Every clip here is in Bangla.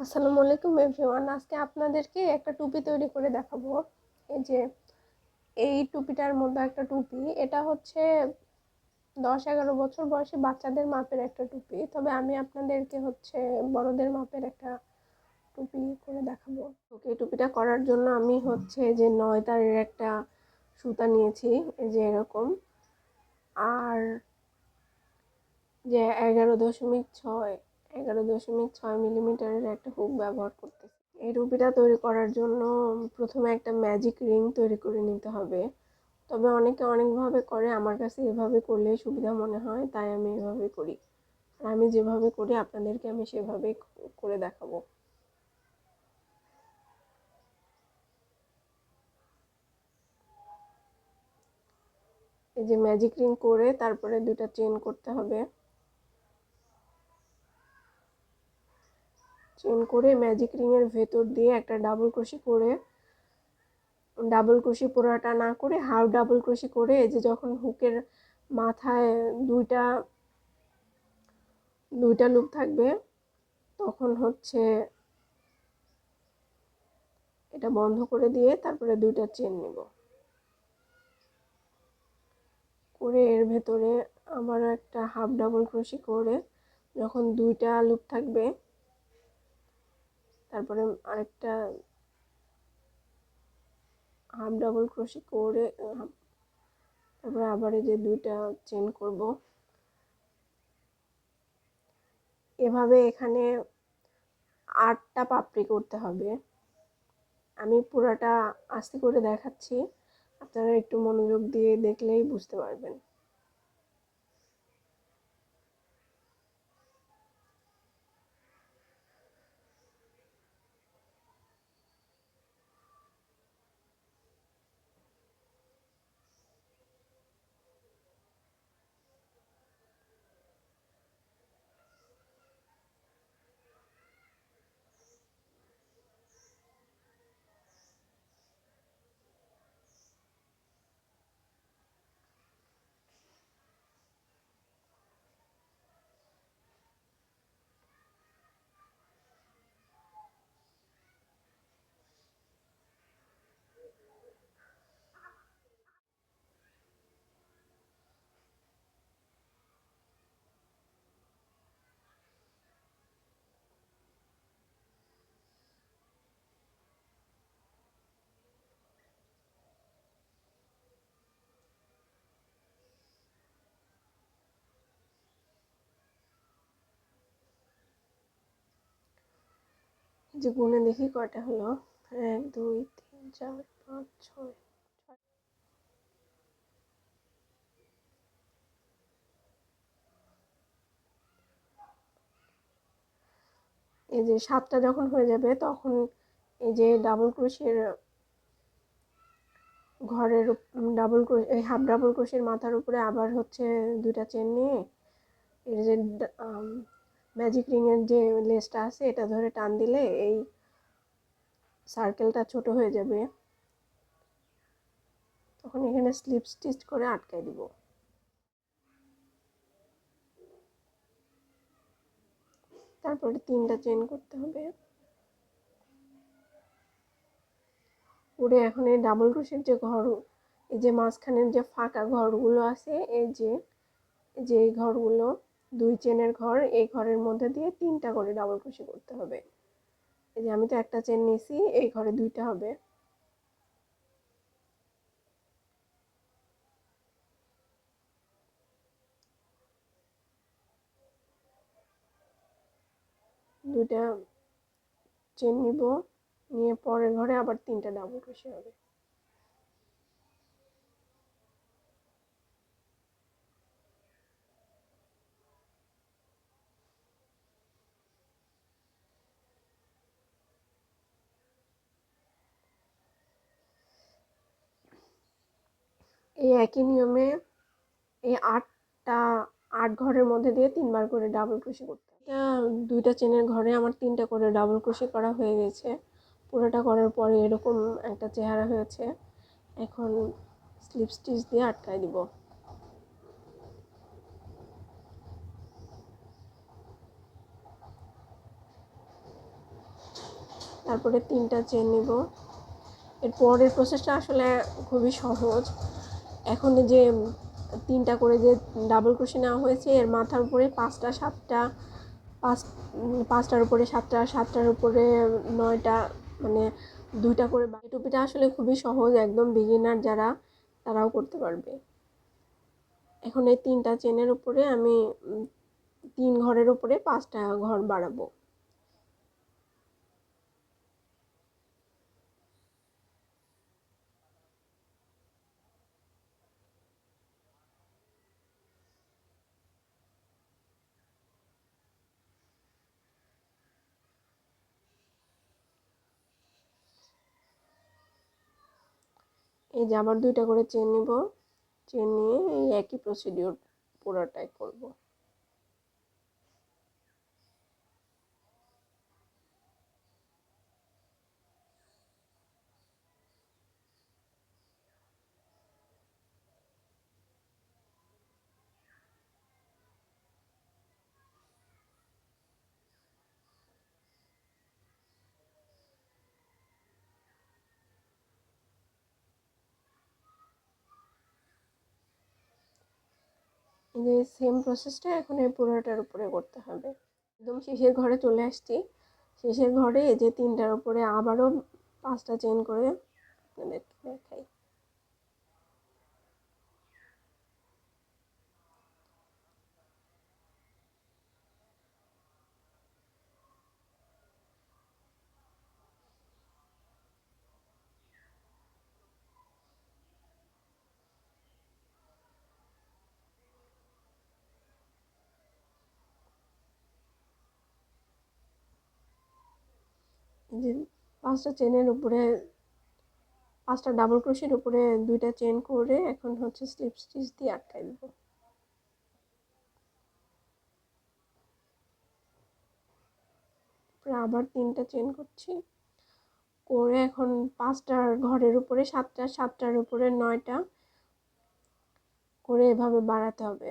আসসালামু আলাইকুম এভরিওয়ান। আজকে আপনাদেরকে একটা টুপি তৈরি করে দেখাবো। এই যে, এই টুপিটার মধ্যে একটা টুপি। এটা হচ্ছে দশ এগারো বছর বয়সে বাচ্চাদের মাপের একটা টুপি। তবে আমি আপনাদেরকে হচ্ছে বড়দের মাপের একটা টুপি করে দেখাবো। ওকে টুপিটা করার জন্য আমি হচ্ছে যে নয় তারের একটা সুতা নিয়েছি, এই যে এরকম। আর যে এগারো দশমিক ছয় এগারো দশমিক ছয় মিলিমিটারের একটা হুক ব্যবহার করতেছি। এই রুপিটা তৈরি করার জন্য প্রথমে একটা ম্যাজিক রিং তৈরি করে নিতে হবে। তবে অনেকে অনেকভাবে করে, আমার কাছে এভাবে করলে সুবিধা মনে হয়, তাই আমি এভাবে করি। আর আমি যেভাবে করি, আপনাদেরকে আমি সেভাবেই করে দেখাবো। এই যে ম্যাজিক রিং করে তারপরে দুটা চেন করতে হবে। চেন করে ম্যাজিক রিংয়ের ভেতর দিয়ে একটা ডাবল ক্রোশি করে ডাবল ক্রোশি পোড়াটা না করে হাফ ডাবল ক্রোশি করে, এই যে যখন হুকের মাথায় দুইটা দুইটা লুপ থাকবে, তখন হচ্ছে এটা বন্ধ করে দিয়ে তারপরে দুইটা চেন নিব। করে এর ভেতরে আবার একটা হাফ ডাবল ক্রোশি করে, যখন দুইটা লুপ থাকবে তারপরে আরেকটা হাফ ডাবল ক্রোশি করে তারপরে আবার এই যে দুইটা চেন করব। এভাবে এখানে আটটা পাপড়ি করতে হবে। আমি পুরাটা আস্তে করে দেখাচ্ছি, আপনারা একটু মনোযোগ দিয়ে দেখলেই বুঝতে পারবেন। যে গুনে দেখি কয়টা হলো? এক, দুই, তিন, চার, পাঁচ, ছয়। এই যে সাতটা যখন হয়ে যাবে, তখন এই যে ডাবল ক্রোশের ঘরের ডাবল এই হাফ ডাবল ক্রোশের মাথার উপরে আবার হচ্ছে দুইটা চেন নিয়ে এর যে ম্যাজিক রিংয়ের যে লেসটা আছে, এটা ধরে টান দিলে এই সার্কেলটা ছোট হয়ে যাবে। তখন এখানে স্লিপ স্টিচ করে আটকাই দিব। তারপরে তিনটা চেন করতে হবে। করে এখন এই ডাবল ক্রোশের যে ঘর, এই যে মাঝখানের যে ফাঁকা ঘরগুলো আছে, এই যে যে ঘরগুলো দুই চেনের ঘর, এই ঘরের মধ্যে দিয়ে তিনটা করে ডাবল ক্রোশি করতে হবে। এই যে আমি তো একটা চেন নিয়েছি, এই ঘরে দুইটা হবে। দুইটা চেন নিব, নিয়ে পরের ঘরে আবার তিনটা ডাবল ক্রোশি হবে। এই একই নিয়মে এই আটটা, আট ঘরের মধ্যে দিয়ে তিনবার করে ডাবল ক্রোশি করতে এটা দুইটা চেনের ঘরে আমার তিনটা করে ডাবল ক্রোশি করা হয়ে গেছে। পুরোটা করার পরে এরকম একটা চেহারা হয়েছে। এখন স্লিপ স্টিচ দিয়ে আটকায় দিব। তারপরে তিনটা চেন নিব। এর পরের প্রসেসটা আসলে খুবই সহজ। এখন যে তিনটা করে যে ডাবল ক্রোশে নেওয়া হয়েছে, এর মাথার উপরে পাঁচটা, সাতটা, পাঁচ পাঁচটার উপরে সাতটা, সাতটার উপরে নয়টা মানে দুইটা করে এই টুপিটা আসলে খুবই সহজ, একদম বিগিনার যারা, তারাও করতে পারবে। এখন এই তিনটা চেনের উপরে আমি তিন ঘরের উপরে পাঁচটা ঘর বাড়াবো। এই যে আবার দুইটা করে চেন নিব। চেন নিয়ে এই একই প্রসিডিওর পুরোটাই করব। যে সেম প্রসেসটা এখন এই পুরোটার উপরে করতে হবে। একদম শেষের ঘরে চলে আসছি। শেষের ঘরে এই যে তিনটার উপরে আবারও পাঁচটা চেন করে আপনাদেরকে দেখাই। যে পাঁচটা চেনের উপরে, পাঁচটা ডাবল ক্রোশের উপরে দুইটা চেন করে এখন হচ্ছে স্লিপ স্টিচ দিয়ে আটকাই দেবো। আবার তিনটা চেন করছি। করে এখন পাঁচটার ঘরের উপরে, সাতটা, সাতটার উপরে নয়টা করে এভাবে বাড়াতে হবে।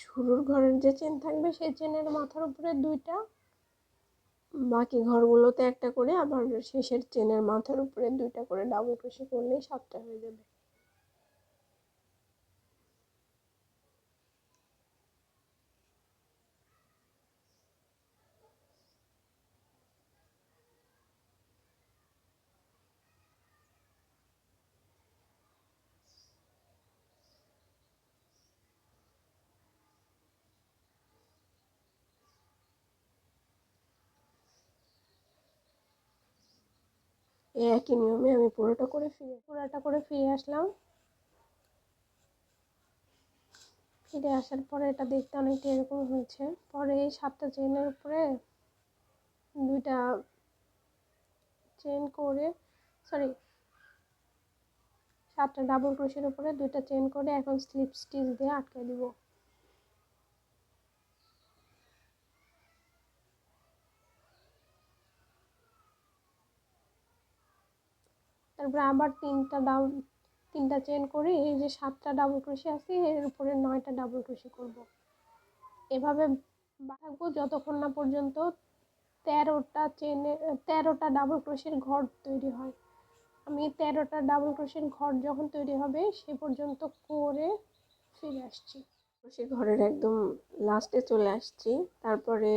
শুরুর ঘরের যে চেন থাকবে, সেই চেনের মাথার উপরে দুইটা, বাকি ঘরগুলোতে একটা করে, আবার শেষের চেনের মাথার উপরে দুইটা করে ডাবল ক্রোশে করলেই সাতটা হয়ে যাবে। এই একই নিয়মে আমি পুরোটা করে ফিরে, পুরোটা করে ফিরে আসলাম। ফিরে আসার পরে এটা দেখতে অনেকটা এরকম হয়েছে। পরে এই সাতটা চেনের উপরে দুইটা চেন করে সরি সাতটা ডাবল ক্রোশের উপরে দুইটা চেন করে এখন স্লিপ স্টিচ দিয়ে আটকে দিব। তারপরে আবার তিনটা ডাবল তিনটা চেন করে, এই যে সাতটা ডাবল ক্রোশে আছে, এর উপরে নয়টা ডাবল ক্রোশে করব। এভাবে থাকব যতক্ষণ না পর্যন্ত তেরোটা চেনে তেরোটা ডাবল ক্রোশের ঘর তৈরি হয়। আমি তেরোটা ডাবল ক্রোশের ঘর যখন তৈরি হবে, সে পর্যন্ত করে ফিরে আসছি। ক্রোশের ঘরের একদম লাস্টে চলে আসছি। তারপরে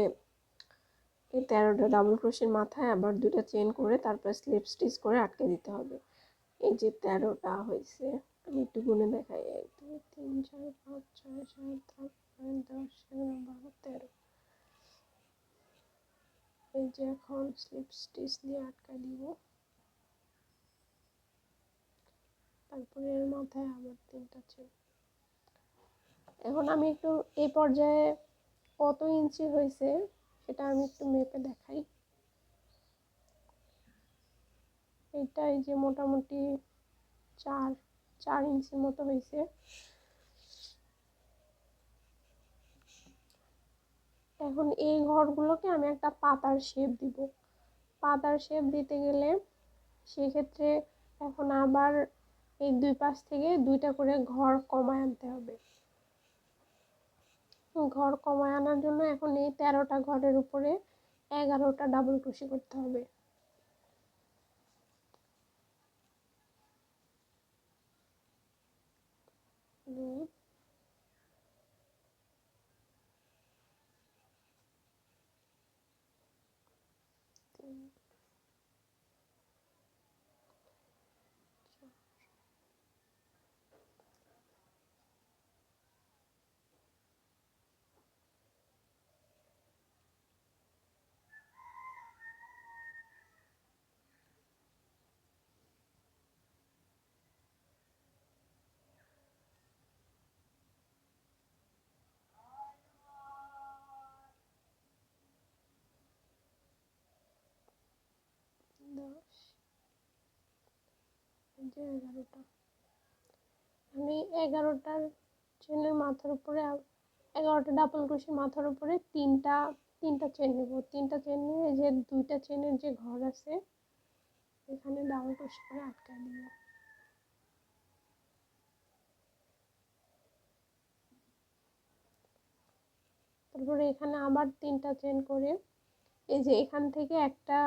এই তেরোটা ডাবল ক্রোশের মাথায় আবার দুটা চেন করে তারপর স্লিপ স্টিচ করে আটকে দিতে হবে। এই যে তেরোটা হয়েছে, আমি একটু গুনে দেখাই। এক, দুই, তিন, চার, পাঁচ, ছয়, সাত, আট, নয়, দশ, এগারো, বারো, তেরো। এই যে এখন স্লিপ স্টিচ দিয়ে আটকা দিব। তারপরে এর মাথায় আবার তিনটা চেন এখন আমি একটু এই পর্যায়ে কত ইঞ্চি হয়েছে সেটা আমি একটু মেপে দেখাই। এটা এই যে মোটামুটি চার চার ইঞ্চির মতো হয়েছে। এখন এই ঘরগুলোকে আমি একটা পাতার শেপ দিব। পাতার শেপ দিতে গেলে সেক্ষেত্রে এখন আবার এই দুই পাশ থেকে দুইটা করে ঘর কমায় আনতে হবে। ঘর কমায় আনার জন্য এখন এই তেরোটা ঘরের উপরে এগারোটা ডাবল ক্রোশি করতে হবে দুই তিন দশ এগারোটা আমি এগারোটার চেনের মাথার উপরে, এগারোটা ডাবল ক্রোশের মাথার উপরে তিনটা তিনটা চেন নেব। তিনটা চেন নিয়ে যে দুইটা চেনের যে ঘর আছে, এখানে ডাবল ক্রোশ করে আটকায় দিব তারপরে এখানে আবার তিনটা চেন করে, এই যে এখান থেকে একটা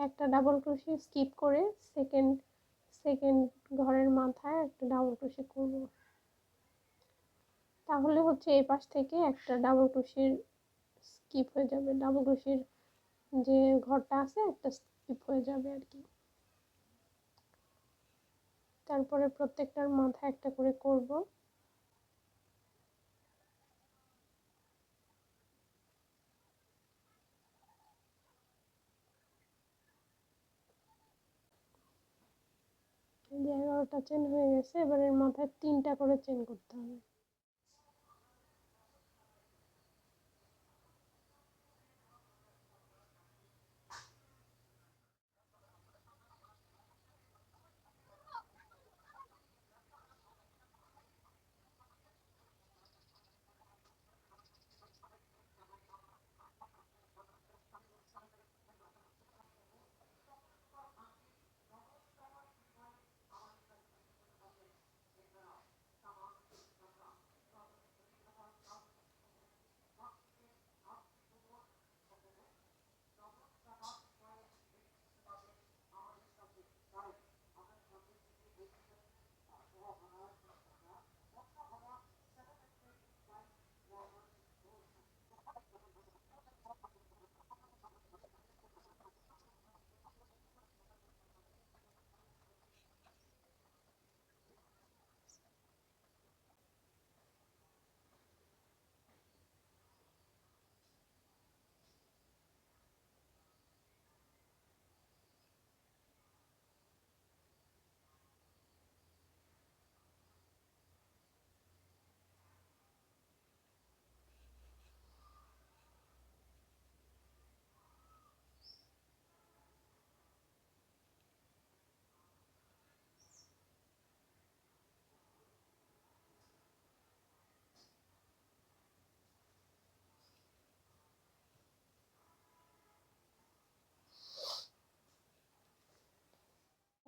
একটা ডাবল ক্রোশি স্কিপ করে সেকেন্ড সেকেন্ড ঘরের মাথায় একটা ডাবল ক্রোশি করব। তাহলে হচ্ছে এই পাশ থেকে একটা ডাবল ক্রোশির স্কিপ হয়ে যাবে। ডাবল ক্রোশির যে ঘরটা আছে একটা স্কিপ হয়ে যাবে আর কি। তারপরে প্রত্যেকটার মাথায় একটা করে করব। এগারোটা চেন হয়ে গেছে এবার এর মাথায় তিনটা করে চেন করতে হবে।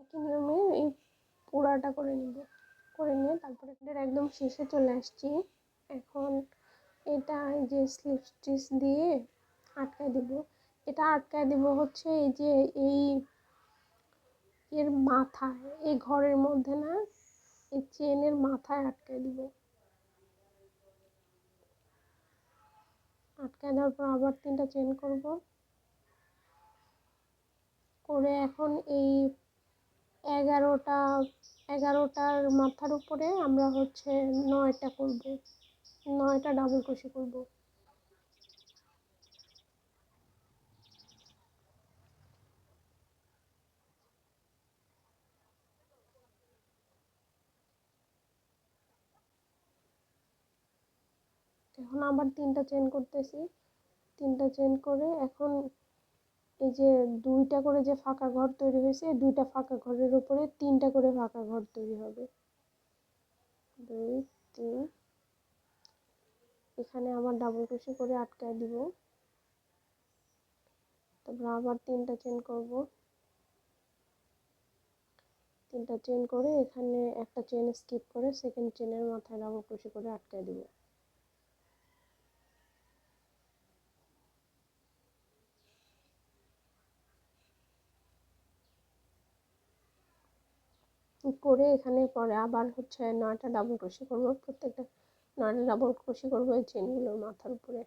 একই নিয়মে এই পোড়াটা করে নিব। করে নিয়ে তারপরে একদম শেষে চলে আসছি। এখন এটা যে স্লিপ স্টিচ দিয়ে আটকায় দিব। এটা আটকায় দিব হচ্ছে এই যে এই এর মাথায়, এই ঘরের মধ্যে না, এই চেনের মাথায় আটকায় দিব। আটকায় দেওয়ার পর আবার তিনটা চেন করব। করে এখন এই এগারোটা, এগারোটার মাথার উপরে আমরা হচ্ছে নয়টা করব। নয়টা ডাবল ক্রোশে করব। এখন আবার তিনটা চেন করতেছি। তিনটা চেন করে এখন এই যে দুইটা করে যে ফাঁকা ঘর তৈরি হয়েছে, এই দুইটা ফাঁকা ঘরের উপরে তিনটা করে ফাঁকা ঘর তৈরি হবে। দুই, তিন। এখানে আবার ডাবল ক্রোশে করে আটকায় দিব। তারপর আবার তিনটা চেন করব। তিনটা চেন করে এখানে একটা চেন স্কিপ করে সেকেন্ড চেনের মাথায় ডাবল ক্রোশে করে আটকায় দিব। করে এখানে পরে আবার হচ্ছে নয়টা ডাবল ক্রোশি করব। প্রত্যেকটা নয়টা ডাবল ক্রোশি করব এই চেনগুলোর মাথার উপরে।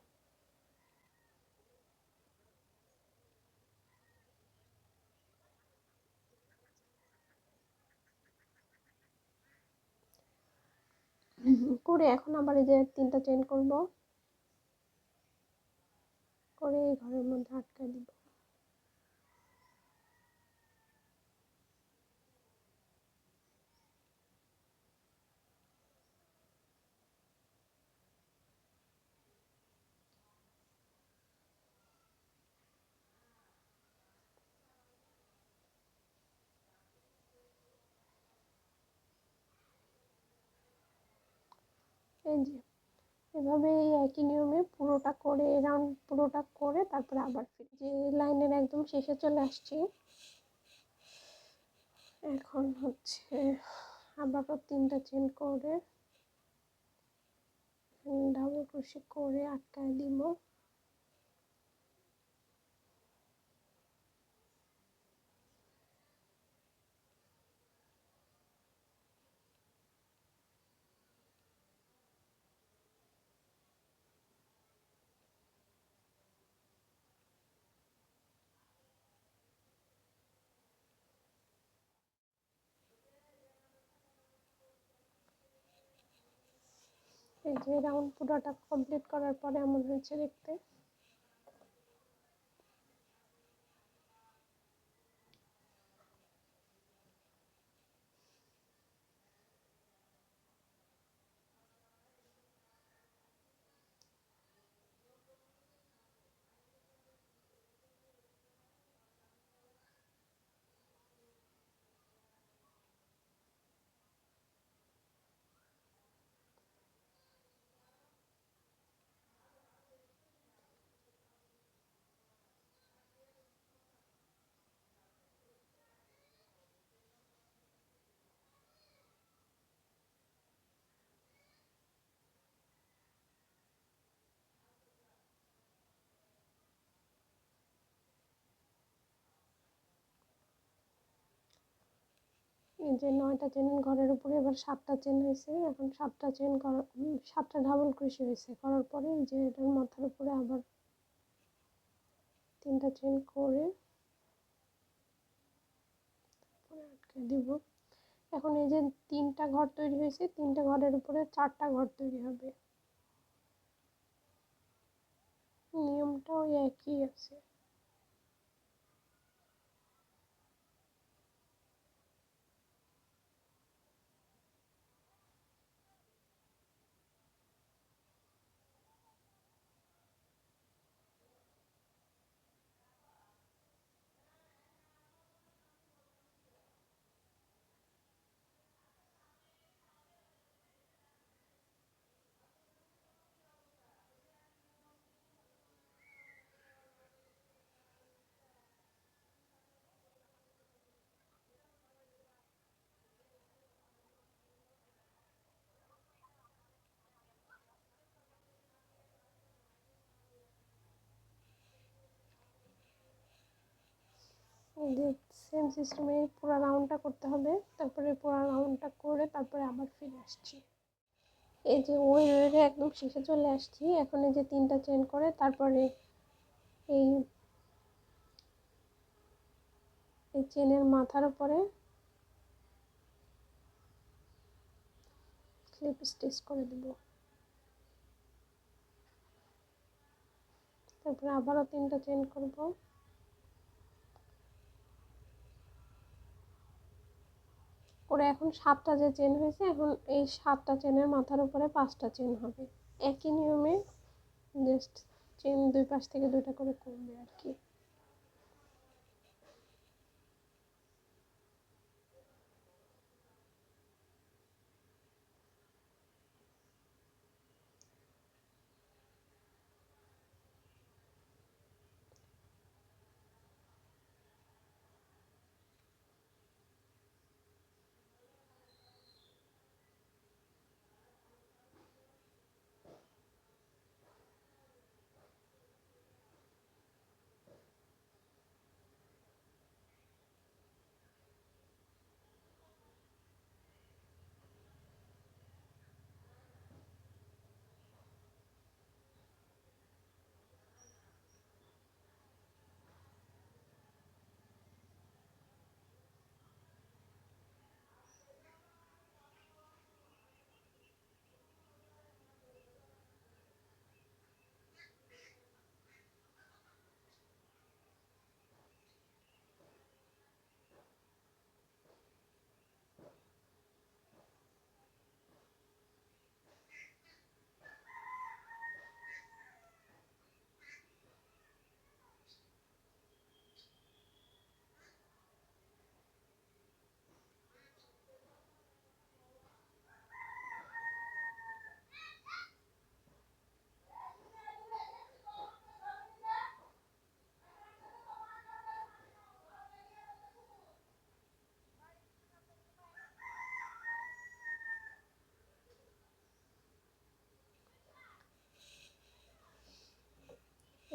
করে এখন আবার এই যে তিনটা চেন করব। করে এই ঘরের মধ্যে আটকে দিব। এই যে, এভাবে একই নিয়মে পুরোটা করে রাউন্ড পুরোটা করে, তারপরে আবার যে লাইনের একদম শেষে চলে আসছি। এখন হচ্ছে আবারও তিনটা চেন করে ডাবল ক্রোশে করে আটকায় দিব। এই যে রাউন্ড পুরোটা কমপ্লিট করার পরে এমন হয়েছে দেখতে যে নয়টা চেন ঘরের উপরে এবার সাতটা চেন হয়েছে। এখন সাতটা চেন করা সাতটা ডাবল ক্রোশি হয়েছে। করার পরে যে এটার মাথার উপরে আবার তিনটা চেন করে তারপরে আটকে দিব। এখন এই যে তিনটা ঘর তৈরি হয়েছে, তিনটা ঘরের উপরে চারটা ঘর তৈরি হবে। নিয়মটা ওই একই আছে। যে সেম সিস্টেমে পুরো রাউন্ডটা করতে হবে, তারপরে পুরো রাউন্ডটা করে তারপরে আবার ফিরে আসছি। এই যে ওই ওয়েরে একদম শেষে চলে আসছি, এখন এই যে তিনটা চেন করে, তারপরে এই এই চেনের মাথার উপরে ক্লিপ স্টিচ করে দেব। তারপরে আবারও তিনটা চেন করব। করে এখন সাতটা যে চেন হয়েছে, এখন এই সাতটা চেনের মাথার উপরে পাঁচটা চেন হবে। একই নিয়মে জাস্ট চেন দুই পাশ থেকে দুইটা করে কমবে আর কি।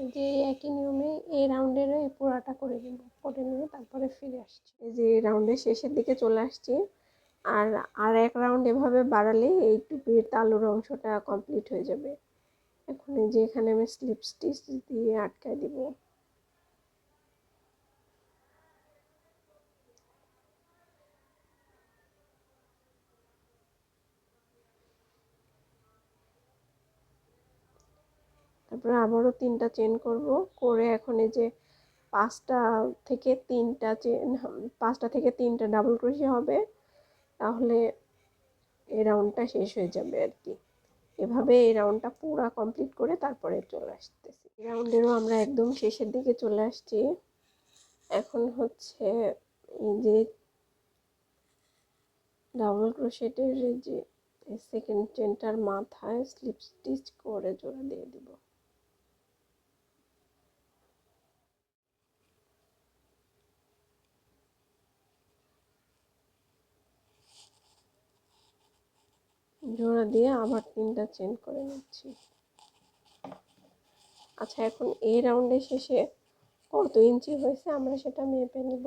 যে একই নিয়মে এই রাউন্ডেরও এই পুরাটা করে নেব, করে নিয়ে তারপরে ফিরে আসছি। এই যে রাউন্ডের শেষের দিকে চলে আসছি। আর আর এক রাউন্ড এভাবে বাড়ালে এই টুপির তালুর অংশটা কমপ্লিট হয়ে যাবে। এখন এই যে এখানে আমি স্লিপ স্টিচ দিয়ে আটকায় দিব। তারপরে আবারও তিনটা চেন করব। করে এখন এই যে পাঁচটা থেকে তিনটা চেন পাঁচটা থেকে তিনটা ডাবল ক্রোশে হবে। তাহলে এই রাউন্ডটা শেষ হয়ে যাবে আর কি। এভাবে এই রাউন্ডটা পুরো কমপ্লিট করে তারপরে চলে আসতেছি। রাউন্ডেরও আমরা একদম শেষের দিকে চলে আসছি। এখন হচ্ছে এই যে ডাবল ক্রোশেটের যে সেকেন্ড চেনটার মাথায় স্লিপ স্টিচ করে জোড়া দিয়ে দিব। জোড়া দিয়ে আবার তিনটা চেন করে নিচ্ছি। আচ্ছা এখন এই রাউন্ডের শেষে কত ইঞ্চি হয়েছে আমরা সেটা মেপে নিব।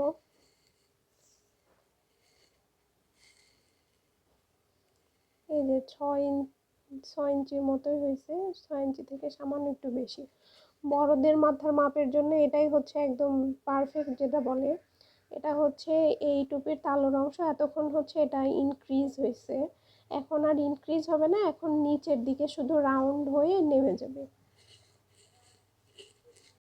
এই যে ছয় ইঞ্চ ছয় ইঞ্চির মতোই হয়েছে, ছয় ইঞ্চি থেকে সামান্য একটু বেশি। বড়দের মাথার মাপের জন্য এটাই হচ্ছে একদম পারফেক্ট যেটা বলে। এটা হচ্ছে এই টুপির তালোর অংশ, এতক্ষণ হচ্ছে এটা ইনক্রিজ হয়েছে। এখন আর ইনক্রিজ হবে না এখন নিচের দিকে শুধু রাউন্ড হয়ে নেমে যাবে।